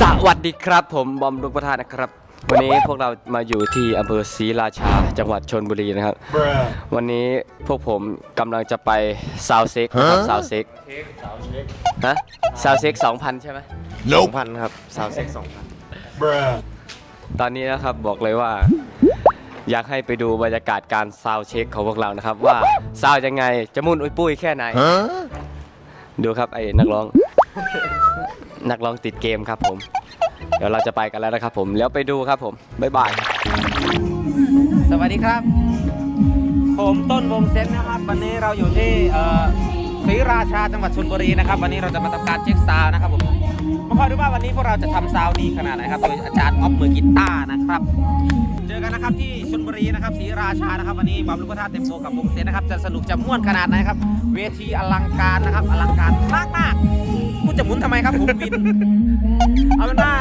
สวัสดีครับ ผมบอมลูกประธานนะครับ วันนี้พวกเรามาอยู่ที่อำเภอศรีราชาจังหวัดชนบุรีนะครับ วันนี้พวกผมกำลังจะไปซาวเซ็กนะครับซาวเซ็กฮะซาวเซ็กสองพันใช่ไหมสองพันครับสาวเซ็กสองพันตอนนี้นะครับบอกเลยว่า อยากให้ไปดูบรรยากาศการซาวเช็คของพวกเรานะครับ ว่าซาวยังไงจะมุ่นอุ้ยปุ้ยแค่ไหน ดูครับไอ้นักร้อง นักร้องติดเกมครับผม เดี๋ยวเราจะไปกันแล้วนะครับ ผมแล้วไปดูครับผมบ๊ายบายสวัสดีครับ ผมต้นวงเซนนะครับ วันนี้เราอยู่ที่ศรีราชาจังหวัดชลบุรีนะครับ วันนี้เราจะมาทำการเช็คซาวนะครับผมมาคอยดูว่าวันนี้พวกเราจะทำซาวดีขนาดไหนครับโดยอาจารย์ออฟมือกีตาร์นะครับเจอกันนะครับที่ชลบุรีนะครับศรีราชานะครับ วันนี้บอมลูกท่าเต็มโบกับวงเซนนะครับจะสนุกจะม่วนขนาดไหนครับ เวทีอลังการนะครับอลังการมากๆ จะหมุนทำไมครับผมวิน เอาเป็นว่า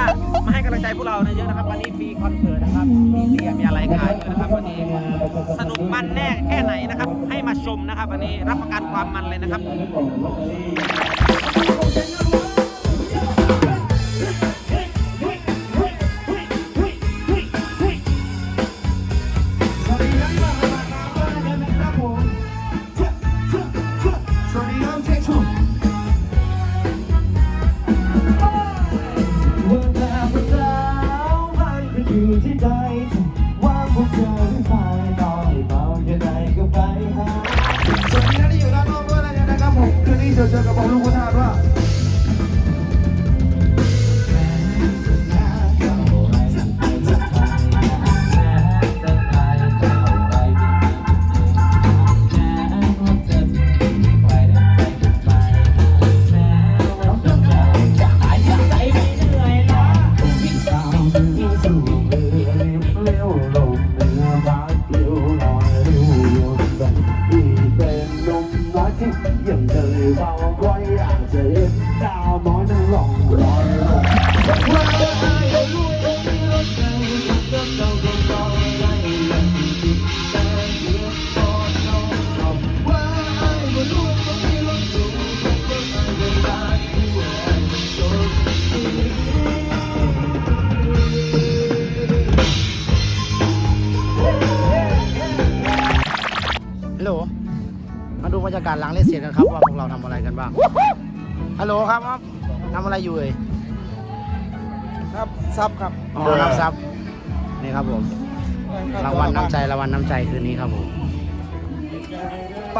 มาให้กำลังใจพวกเราเยอะนะครับวันนี้ฟรีคอนเสิร์ตนะครับ มีเบียร์มีอะไรขายด้วยนะครับวันนี้สนุกมันแน่แค่ไหนนะครับ ให้มาชมนะครับวันนี้รับประกันความมันเลยนะครับ เดินเบาไว้อาจจะเห็นดาวน้อยนั่งหลงลอยลง มาดูบรรยากาศหลังเล่นเสร็จกันครับว่าพวกเราทำอะไรกันบ้างฮัลโหลครับว่าทำอะไรอยู่เอ่ยครับซับครับอ๋อรับทรัพย์นี่ครับผมรางวัลน้ำใจรางวัลน้ำใจคืนนี้ครับผมไป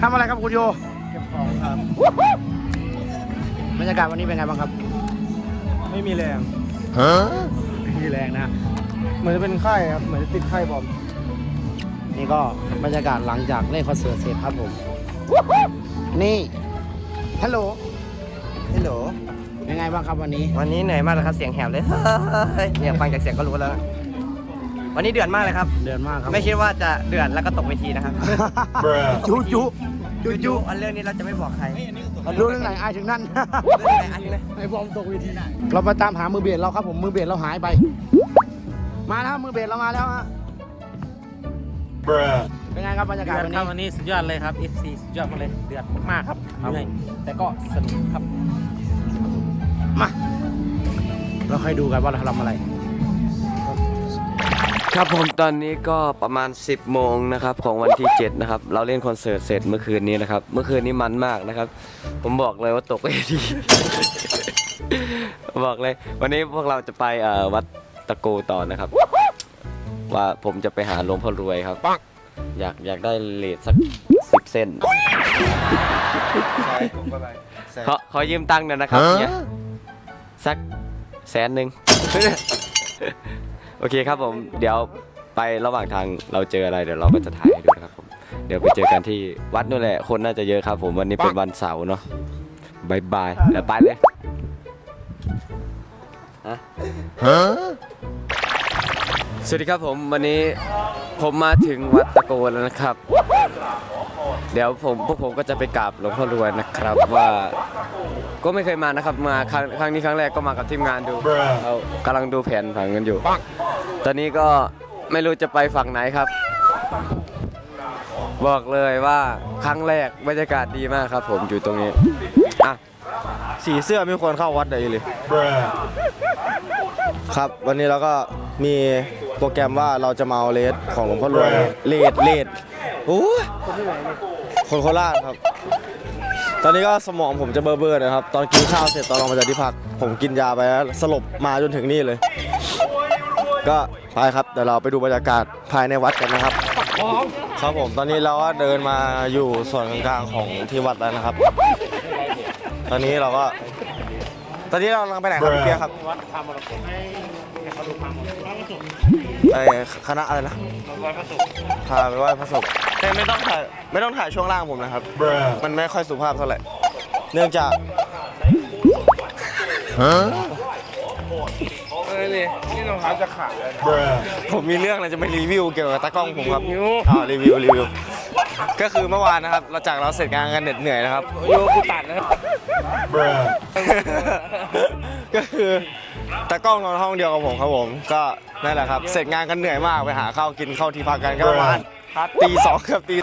ทำอะไรครับคุณโยเก็บของครับบรรยากาศวันนี้เป็นไงบ้างครับ ไม่มีแรงไม่มีแรงนะ เหมือนจะเป็นไข้ครับ เหมือนจะติดไข้บอม นี่ก็บรรยากาศหลังจากเล่นคอนเสิร์ตเสร็จครับผม นี่ฮัลโหลฮัลโหลเป็นไงบ้างครับวันนี้ วันนี้เหนื่อยมากเลยครับเสียงแหบเลยเฮ้ยเนี่ยฟังจากเสียงก็รู้แล้ว วันนี้เดือดมากเลยครับ เดือนมากครับไม่คิดว่าจะเดือดแล้วก็ตกเวทีนะครับจุจุจูจูอันเรื่องนี้เราจะไม่บอกใครรู้เรื่องไหนอายถึงนั่นเรื่องไหนอันนี้นะไอ้บอมตกเวทีเรามาตามหามือเบสเราครับผมมือเบสเราหายไป มาแล้วมือเบสเรามาแล้วฮะ เป็นไงครับบรรยากาศเดือดวันครับนี้วันนี้สุดยอดเลยครับ FC สุดยอดมากเลยเดือดมากๆครับครับเหนื่อยแต่ก็สนุกครับ มาเราค่อยดูกันว่าเราทำอะไร ครับผมตอนนี้ก็ประมาณ 10 โมงนะครับของวันที่ 7 นะครับ เราเล่นคอนเสิร์ตเสร็จเมื่อคืนนี้นะครับ เมื่อคืนนี้มันมากนะครับ ผมบอกเลยว่าตกเวทีบอกเลย วันนี้พวกเราจะไปเอ่อวัดตะโกต่อนะครับ ว่าผมจะไปหาหลวงพ่อรวยครับอยากอยากได้เลทสักสิบเส้นใช่ผมก็ไปขอขอยืมตังค์หน่อยนะครับเนี่ยสักแสนหนึ่ง โอเคครับผมเดี๋ยวไประหว่างทางเราเจออะไรเดี๋ยวเราก็จะถ่ายให้ดูนะครับผมเดี๋ยวไปเจอกันที่วัดนู่นแหละคนน่าจะเยอะครับ ผมวันนี้เป็นวันเสาร์เนาะบายบายเดี๋ยวไปเลยฮะ สวัสดีครับผมวันนี้ผมมาถึงวัดตะโกแล้วนะครับ เดี๋ยวผมพวกผมก็จะไปกราบหลวงพ่อรวยนะครับ ว่าก็ไม่เคยมานะครับมาครั้งครั้งนี้ครั้งแรกก็มากับทีมงานดูเรากำลังดูแผนผังกันอยู่ ตอนนี้ก็ไม่รู้จะไปฝั่งไหนครับ บอกเลยว่าครั้งแรกบรรยากาศดีมากครับ ผมอยู่ตรงนี้อะสีเสื้อไม่ควรเข้าวัดใดเลยครับ วันนี้เราก็มี โปรแกรมว่าเราจะมาเอาเลสของหลวงพ่อรวยเลสเลสโอ้ยคนโคราชครับ ตอนนี้ก็สมองผมจะเบอร์ๆนะครับ ตอนกินข้าวเสร็จตอนลงมาจากที่พัก ผมกินยาไปแล้วสลบมาจนถึงนี่เลย ก็ไปครับเดี๋ยวเราไปดูบรรยากาศภายในวัดกันนะครับครับผมตอนนี้เราก็เดินมาอยู่ส่วนกลางๆของที่วัดแล้วนะครับ ตอนนี้เราก็ ตอนนี้เรากำลังไปไหนครับพี่เปียกครับ ไอคณะอะไรนะพาไปไหว้พระศพแต่ไม่ต้องถ่ายไม่ต้องถ่ายช่วงล่างผมนะครับ มันไม่ค่อยสุภาพเท่าไหร่เนื่องจากผมมีเรื่องอะไรจะไปรีวิวเกี่ยวกับตากล้องผมครับอ่ารีวิวรีวิวก็คือเมื่อวานนะครับ เราจากเราเสร็จงานกันเหน็ดเหนื่อยนะครับโยกูตัดนะครับ ก็คือตากล้องนอนห้องเดียวกับผมครับผม ก็นั่นแหละครับ เสร็จงานกันเหนื่อยมากไปหาข้าวกินข้าวที่พักกันก็ประมาณตีสองเกือบตี